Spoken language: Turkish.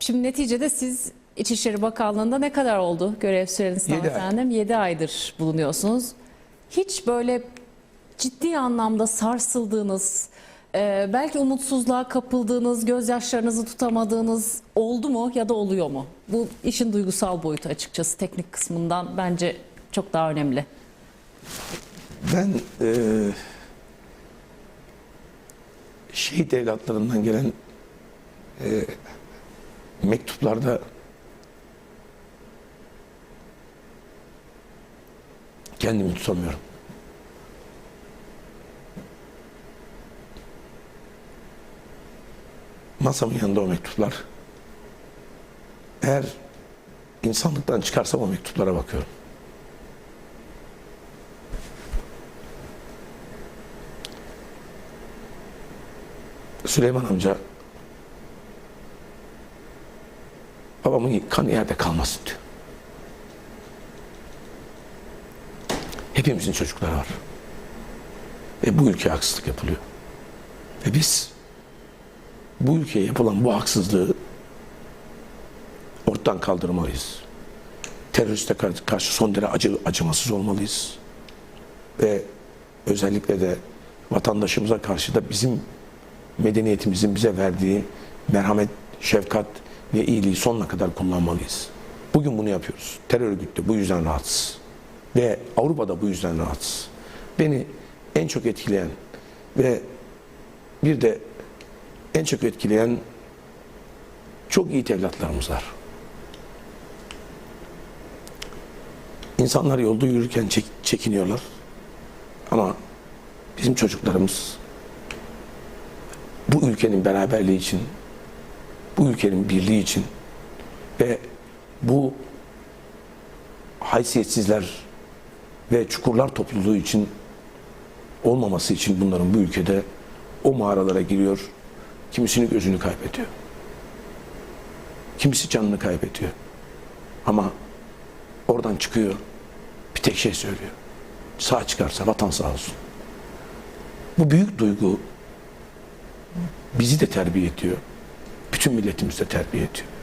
Şimdi neticede siz İçişleri Bakanlığı'nda ne kadar oldu görev süreniz Yedi ay. efendim? 7 aydır bulunuyorsunuz. Hiç böyle ciddi anlamda sarsıldığınız, e, belki umutsuzluğa kapıldığınız, gözyaşlarınızı tutamadığınız oldu mu ya da oluyor mu? Bu işin duygusal boyutu açıkçası teknik kısmından bence çok daha önemli. Ben e, şehit evlatlarından gelen e, mektuplarda kendimi tutamıyorum. Masamın yanında o mektuplar. Eğer insanlıktan çıkarsam o mektuplara bakıyorum. Süleyman amca babamın kanı yerde kalmasın diyor. Hepimizin çocukları var. Ve bu ülkeye haksızlık yapılıyor. Ve biz bu ülkeye yapılan bu haksızlığı ortadan kaldırmalıyız. Teröriste kar- karşı son derece acı, acımasız olmalıyız. Ve özellikle de vatandaşımıza karşı da bizim medeniyetimizin bize verdiği merhamet, şefkat ve iyiliği sonuna kadar kullanmalıyız. Bugün bunu yapıyoruz. Terör örgütü bu yüzden rahatsız. Ve Avrupa'da bu yüzden rahatsız. Beni en çok etkileyen ve bir de en çok etkileyen çok iyi evlatlarımız var. İnsanlar yolda yürürken çek- çekiniyorlar. Ama bizim çocuklarımız bu ülkenin beraberliği için, bu ülkenin birliği için ve bu haysiyetsizler ve çukurlar topluluğu için olmaması için bunların bu ülkede o mağaralara giriyor, kimisini gözünü kaybediyor. Kimisi canını kaybediyor. Ama oradan çıkıyor, bir tek şey söylüyor. Sağ çıkarsa vatan sağ olsun. Bu büyük duygu bizi de terbiye ediyor. Bütün milletimizi de terbiye ediyor.